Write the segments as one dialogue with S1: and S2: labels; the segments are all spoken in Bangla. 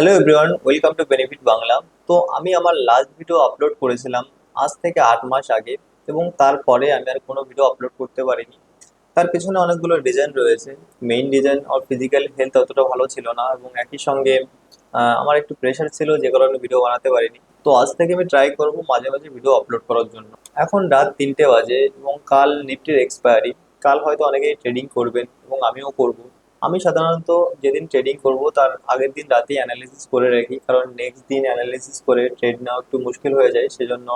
S1: Hello everyone welcome to benefit Bangla তো আমি আমার লাস্ট ভিডিও আপলোড করেছিলাম আজ থেকে আট মাস আগে এবং তারপরে আমি আর কোনো ভিডিও আপলোড করতে পারিনি। তার পেছনে অনেকগুলো রিজন রয়েছে। মেইন রিজন আর ফিজিক্যাল হেলথ অতটা ভালো ছিল না এবং একই সঙ্গে আমার একটু প্রেশার ছিল যে কারণে ভিডিও বানাতে পারিনি। তো আজ থেকে আমি ট্রাই করব মাঝে মাঝে ভিডিও আপলোড করার জন্য। এখন রাত তিনটে বাজে এবং কাল নিফটির এক্সপায়ারি কাল হয়তো অনেকেই ট্রেডিং করবেন এবং আমিও করব। আমি সাধারণত যেদিন ট্রেডিং করব, তার আগের দিন রাতেই অ্যানালিসিস করে রাখি। কারণ নেক্সট দিন অ্যানালিসিস করে ট্রেড নেওয়া একটু মুশকিল হয়ে যায়, সেজন্য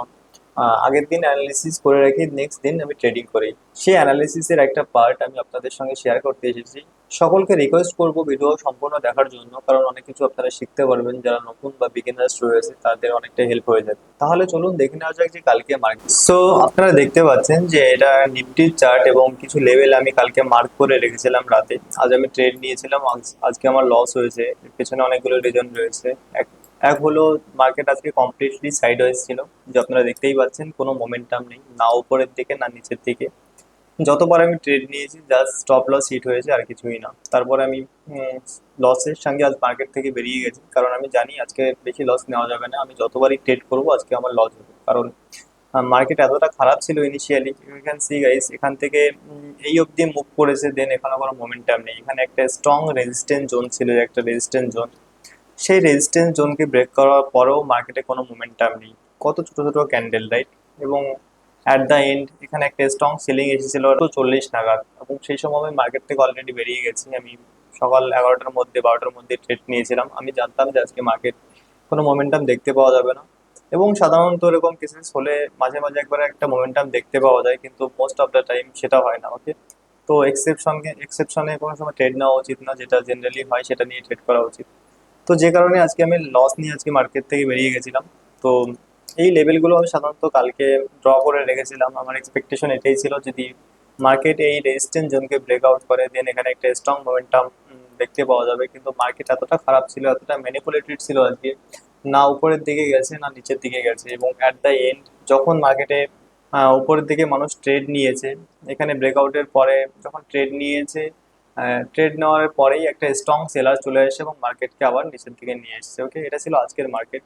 S1: আগের দিন অ্যানালিসিস করে রাখি নেক্সট দিন আমি ট্রেডিং করি। সেই অ্যানালিসিসের একটা পার্ট আমি আপনাদের সঙ্গে শেয়ার করতে এসেছি। সকলকে রিকোয়েস্ট করব ভিডিও সম্পূর্ণ দেখার জন্য, কারণ অনেক কিছু আপনারা শিখতে পারবেন। যারা নতুন বা বিগিনার্স রয়েছে, তাদের অনেকটা হেল্প হয়ে যাবে। তাহলে চলুন দেখে নেওয়া যাক যে কালকে মার্কেট সো আপনারা দেখতে পাচ্ছেন যে এটা নিফটির চার্ট এবং কিছু লেভেল আমি কালকে মার্ক করে রেখেছিলাম রাতে। আজ আমি ট্রেড নিয়েছিলাম, আজ- আজকে আমার লস হয়েছে। পেছনে অনেকগুলো রিজন রয়েছে। এক হলো মার্কেট আজকে কমপ্লিটলি সাইড ওয়াইজ ছিল, যে আপনারা দেখতেই পাচ্ছেন, কোনো মোমেন্টাম নেই, না উপরের দিকে, না নিচের দিকে। যতবার আমি ট্রেড নিয়েছি জাস্ট স্টপ লস হিট হয়েছে, আর কিছুই না। তারপরে আমি লসের সঙ্গে আজ মার্কেট থেকে বেরিয়ে গেছি, কারণ আমি জানি আজকে বেশি লস নেওয়া যাবে না। আমি যতবারই ট্রেড করব, আজকে আমার লস হবে। কারণ মার্কেট এতটা খারাপ ছিল initially you can see guys এখান থেকে এই অবধি মুভ করেছে দেন এখানে কোনো মোমেন্টাম নেই। এখানে একটা স্ট্রং রেজিস্ট্যান্স জোন ছিল একটা রেজিস্ট্যান্স জোন সেই রেজিস্ট্যান্স জোনকে ব্রেক করার পরেও মার্কেটে কোনো মোমেন্টাম নেই। কত ছোট ছোট ক্যান্ডেল রাইট এবং অ্যাট দ্য এন্ড এখানে একটা স্ট্রং সেলিং এসেছিল তো চল্লিশ নাগাদ। এবং সেই সময় আমি মার্কেট থেকে অলরেডি বেরিয়ে গেছি। আমি সকাল এগারোটার মধ্যে, বারোটার মধ্যে ট্রেড নিয়েছিলাম। আমি জানতাম যে আজকে মার্কেট কোনো মোমেন্টাম দেখতে পাওয়া যাবে না। এবং সাধারণত এরকম কেসেস হলে মাঝে মাঝে একবার একটা মোমেন্টাম দেখতে পাওয়া যায়, কিন্তু মোস্ট অফ দ্য টাইম সেটা হয় না ওকে তো এক্সেপশনকে এক্সেপশনে কোনো সময় ট্রেড নেওয়া উচিত না। যেটা জেনারেলি হয় সেটা নিয়ে ট্রেড করা উচিত। তো যে কারণে আজকে আমি লস নিয়ে আজকে মার্কেট থেকে বেরিয়ে গেছিলাম। তো এই লেভেলগুলো আমি সাধারণত কালকে ড্র করে রেখেছিলাম। আমার এক্সপেকটেশন এটাই ছিল যদি মার্কেট এই রেজিস্ট্যান্স জোনকে ব্রেকআউট করে দেন এখানে একটা স্ট্রং মোমেন্টাম দেখতে পাওয়া যাবে। কিন্তু মার্কেট এতটা খারাপ ছিল, এতটা ম্যানিপুলেটেড ছিল আজকে, না উপরের দিকে গেছে, না নিচের দিকে গেছে। এবং অ্যাট দ্য এন্ড যখন মার্কেটে উপরের দিকে মানুষ ট্রেড নিয়েছে, এখানে ব্রেকআউটের পরে যখন ট্রেড নিয়েছে ট্রেড নেওয়ার পরেই একটা স্ট্রং সেলার চলে এসে এবং মার্কেটকে আবার নিচের দিকে নিয়ে এসেছে ওকে এটা ছিল আজকের মার্কেট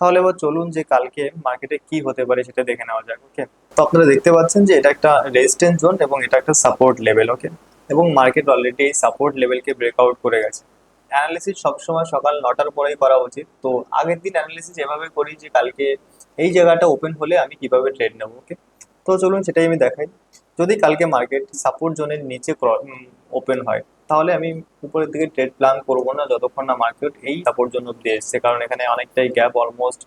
S1: তাহলে এবার চলুন যে কালকে মার্কেটে কি হতে পারে সেটা দেখে নেওয়া যাক ওকে তো আপনারা দেখতে পাচ্ছেন যে এটা একটা রেজিস্ট্যান্স জোন এবং এটা একটা সাপোর্ট লেভেল ওকে এবং মার্কেট অলরেডি এই সাপোর্ট লেভেলকে ব্রেকআউট করে গেছে। অ্যানালিসিস সবসময় সকাল নটার পরেই করা উচিত। তো আগের দিন অ্যানালিসিস এভাবে করি যে কালকে এই জায়গাটা ওপেন হলে আমি কীভাবে ট্রেড নেব ওকে তো চলুন সেটাই আমি দেখাই। যদি কালকে মার্কেট সাপোর্ট জোনের নিচে ওপেন হয়। তাহলে আমি উপরের দিকে ট্রেড প্ল্যান করব না, যতক্ষণ না মার্কেট এই সাপোর্ট জন্য এসছে। কারণ এখানে অনেকটাই গ্যাপ অলমোস্ট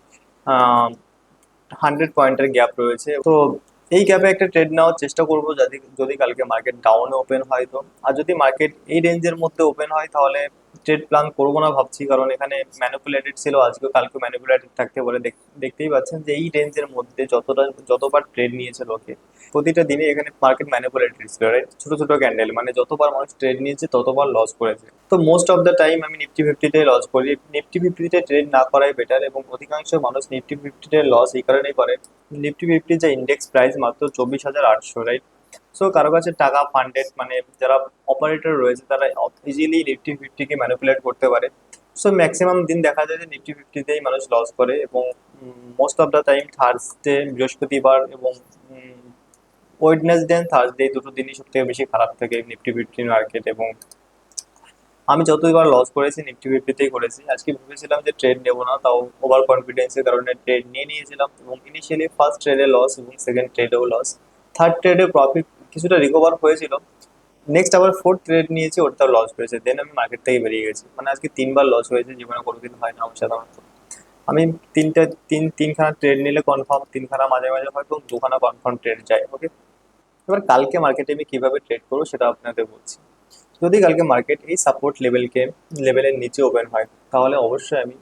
S1: হান্ড্রেড পয়েন্টের গ্যাপ রয়েছে। তো এই গ্যাপে একটা ট্রেড নেওয়ার চেষ্টা করব যদি যদি কালকে মার্কেট ডাউনে ওপেন হয় তো। আর যদি মার্কেট এই রেঞ্জের মধ্যে ওপেন হয় তাহলে ট্রেড প্ল্যান করব না ভাবছি, কারণ এখানে ম্যানিপুলেটেড ছিল আজকে কালকে ম্যানিপুলেটেড থাকতে পারে, দেখ- দেখতেই পাচ্ছেন যে এই রেঞ্জের মধ্যে যতটা, যতবার ট্রেড নিয়েছে লোকে প্রতিটা দিনে এখানে মার্কেট ম্যানিপুলেটেড ছিল রাইট ছোট ছোট ক্যান্ডেল মানে যতবার মানুষ ট্রেড নিয়েছে, ততবার লস করেছে। তো মোস্ট অফ দ্য টাইম আমি নিফটি ফিফটিতে লস করি। নিফটি ফিফটিতে ট্রেড না করাই বেটার এবং অধিকাংশ মানুষ নিফটি ফিফটিতে লস এই কারণেই করে। নিফটি ফিফটির যে ইন্ডেক্স প্রাইস মাত্র চব্বিশ হাজার আটশো রাইট সো কারও কাছে টাকা ফান্ডেড মানে যারা অপারেটর রয়েছে, তারা ইজিলি নিফটি ফিফটিকে ম্যানিপুলেট করতে পারে। সো ম্যাক্সিমাম দিন দেখা যায় যে নিফটি ফিফটিতেই মানুষ লস করে এবং most of the time Thursday বৃহস্পতিবার এবং ওয়েডনেসডে অ্যান্ড থার্সডে দুটো দিনই সব থেকে বেশি খারাপ থাকে নিফটি ফিফটি মার্কেট এবং আমি যতবার লস করেছি নিফটি ফিফটিতেই করেছি। আজকে ভেবেছিলাম যে ট্রেড নেব না, তাও ওভার কনফিডেন্সের কারণে ট্রেড নিয়ে নিয়েছিলাম এবং ইনিশিয়ালি ফার্স্ট ট্রেডে লস এবং সেকেন্ড ট্রেডেও লস থার্ড ট্রেডে প্রফিট কিছুটা রিকভার হয়েছিল। নেক্সট আবার ফোর্থ ট্রেড নিয়েছি ওটাও লস হয়েছে দেন আমি মার্কেট থেকে বেরিয়ে গেছি। মানে আজকে তিনবার লস হয়েছে, জীবনে কোনোদিন হয় না আমার সাধারণত। আমি তিনটা, তিন, তিনখানা ট্রেড নিলে কনফার্ম তিনখানা মাঝে মাঝে হয় এবং দুখানা কনফার্ম ট্রেড যায় ওকে এবার কালকে মার্কেটে আমি কীভাবে ট্রেড করব সেটা আপনাদের বলছি। যদি কালকে মার্কেট এই সাপোর্ট লেভেলকে লেভেলের নিচে ওপেন হয়, তাহলে অবশ্যই আমি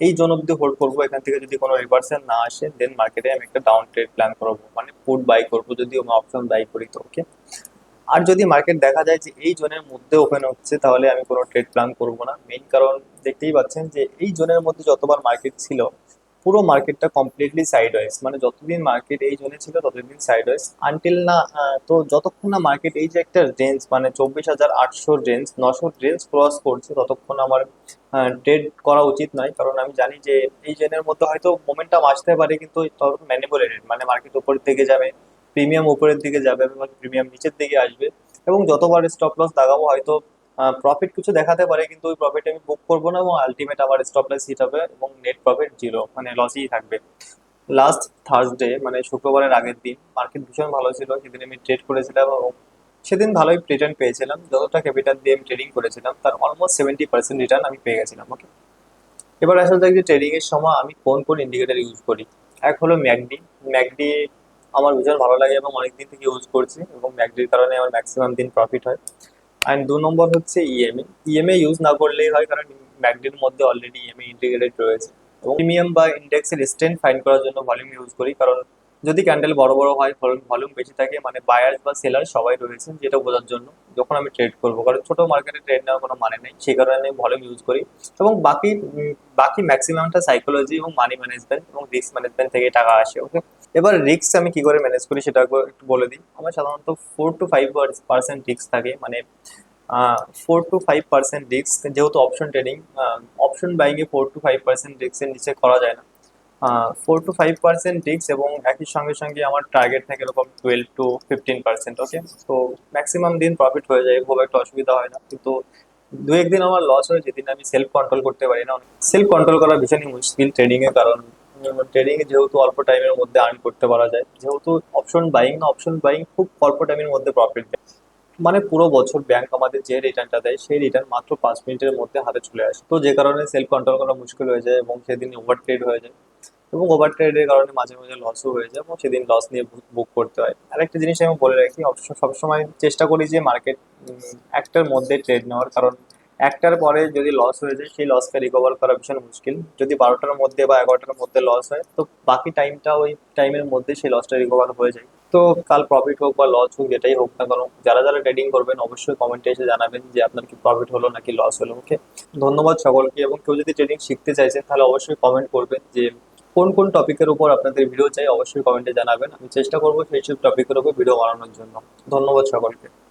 S1: এই জোন অব্দি হোল্ড করব, এখান থেকে যদি কোনো রিভার্সাল না আসে দেন মার্কেটে আমি একটা ডাউন ট্রেড প্ল্যান করব। মানে পুট বাই করব যদি আমি অপশন বাই করি তো ওকে আর যদি মার্কেট দেখা যায় যে এই জোনের মধ্যে ওপেন হচ্ছে, তাহলে আমি কোনো ট্রেড প্ল্যান করব না। মেইন কারণ দেখতেই পাচ্ছেন যে এই জোনের মধ্যে যতবার মার্কেট ছিল পুরো মার্কেটটা কমপ্লিটলি সাইড ওয়াইজ মানে যতদিন মার্কেট এই জোনে ছিল, ততদিন সাইড ওয়াইজ আনটিল না তো যতক্ষণ না মার্কেট এই যে একটা রেঞ্জ মানে চব্বিশ হাজার আটশো রেঞ্জ নশো রেঞ্জ ক্রস করছে, ততক্ষণ আমার ট্রেড করা উচিত নয়। কারণ আমি জানি যে এই জেনের মধ্যে হয়তো মোমেন্টাম আসতে পারে, কিন্তু ম্যানিপুলেটেড মানে মার্কেট উপরের দিকে যাবে প্রিমিয়াম উপরের দিকে যাবে প্রিমিয়াম নিচের দিকে আসবে। এবং যতবার স্টপ লস লাগাবো হয়তো প্রফিট কিছু দেখাতে পারে, কিন্তু ওই প্রফিট আমি বুক করব না এবং আলটিমেট আমার স্টপ লস হিট হবে এবং নেট প্রফিট জিরো মানে লসই থাকবে। লাস্ট থার্সডে মানে শুক্রবারের আগের দিন মার্কেট ভীষণ ভালো ছিল। সেদিন আমি ট্রেড করেছিলাম এবং সেদিন ভালোই রিটার্ন পেয়েছিলাম। যতটা ক্যাপিটাল দিয়ে আমি ট্রেডিং করেছিলাম, তার অলমোস্ট সেভেন্টি পার্সেন্ট রিটার্ন আমি পেয়ে গেছিলাম ওকে এবার আসলে দেখছি ট্রেডিং এর সময় আমি কোন কোন ইন্ডিকেটর ইউজ করি। এক হলো ম্যাকডি। ম্যাকডি আমার ভীষণ ভালো লাগে এবং অনেক দিন থেকে ইউজ করছি এবং ম্যাকডির কারণে আমার ম্যাক্সিমাম দিন প্রফিট হয়। অ্যান্ড দু নম্বর হচ্ছে ইএমএ ইএমএ ইউজ না করলেই হয় কারণ ম্যাকডির মধ্যে অলরেডি ইএমএ ইন্টিগ্রেটেড রয়েছে। এবং প্রিমিয়াম বা ইন্ডেক্সের স্ট্রেন্থ ফাইন্ড করার জন্য ভলিউম ইউজ করি, কারণ যদি ক্যান্ডেল বড় বড় হয় ভলিউম বেশি থাকে মানে বায়ার্স বা সেলার সবাই রয়েছে যেটা বোঝার জন্য যখন আমি ট্রেড করব। কারণ ছোট মার্কেটে ট্রেড নেওয়ার কোনো মানে নেই, সেই কারণে ভলিউম ইউজ করি। এবং বাকি বাকি ম্যাক্সিমামটা সাইকোলজি এবং মানি ম্যানেজমেন্ট এবং রিস্ক ম্যানেজমেন্ট থেকে টাকা আসে ওকে এবার রিস্ক আমি কি করে ম্যানেজ করি সেটা একটু বলে দিই। আমার সাধারণত four to five percent risk থাকে। মানে four to five percent risk যেহেতু অপশন ট্রেডিং অপশন বাইংয়ে ফোর টু ফাইভ পার্সেন্ট রিস্কের নিচে করা যায় না। Four to five percent risk এবং একই সঙ্গে সঙ্গে আমার টার্গেট থাকে এরকম twelve to fifteen percent okay তো ম্যাক্সিমাম দিন প্রফিট হয়ে যায়, খুব একটা অসুবিধা হয় না। কিন্তু দু একদিন আমার লস হয় যেদিন আমি সেলফ কন্ট্রোল করতে পারি না। সেলফ কন্ট্রোল করা ভীষণই মুশকিল ট্রেডিং এর কারণ। ট্রেডিং যেহেতু অল্প টাইমের মধ্যে আর্ন করতে পারা যায়, যেহেতু অপশন বাইং না অপশন বাইং খুব অল্প টাইমের মধ্যে প্রফিট দেয়। মানে পুরো বছর ব্যাংক আমাদের যে রিটার্নটা দেয়, সেই রিটার্ন মাত্র পাঁচ মিনিটের মধ্যে হাতে চলে আসে। তো যে কারণে সেলফ কন্ট্রোল করা মুশকিল হয়ে যায় এবং সেদিন ওভার ট্রেড হয়ে যায়। এবং ওভার ট্রেডের কারণে মাঝে মাঝে লসও হয়ে যায় এবং সেদিন লস নিয়ে বুক করতে হয়। আরেকটা জিনিস আমি বলে রাখি সবসময় চেষ্টা করি যে মার্কেট একটার মধ্যে ট্রেড নেওয়ার। কারণ একটার পরে যদি লস হয়ে যায়, সেই লসকে রিকভার করা ভীষণ মুশকিল। যদি বারোটার মধ্যে বা এগারোটার মধ্যে লস হয়, তো বাকি টাইমটা ওই টাইমের মধ্যে সেই লসটা রিকভার হয়ে যায়। তো কাল প্রফিট হোক বা লস হোক, যেটাই হোক না কেন, যারা যারা ট্রেডিং করবেন, অবশ্যই কমেন্টে এসে জানাবেন যে আপনার কি প্রফিট হলো নাকি লস হলো। ওকে ধন্যবাদ সকলকে এবং কেউ যদি ট্রেডিং শিখতে চাইছেন, তাহলে অবশ্যই কমেন্ট করবেন যে কোন কোন টপিকের উপর আপনাদের ভিডিও চাই, অবশ্যই কমেন্টে জানাবেন। আমি চেষ্টা করব সেই সব টপিকের উপর ভিডিও বানানোর জন্য। ধন্যবাদ সকলকে।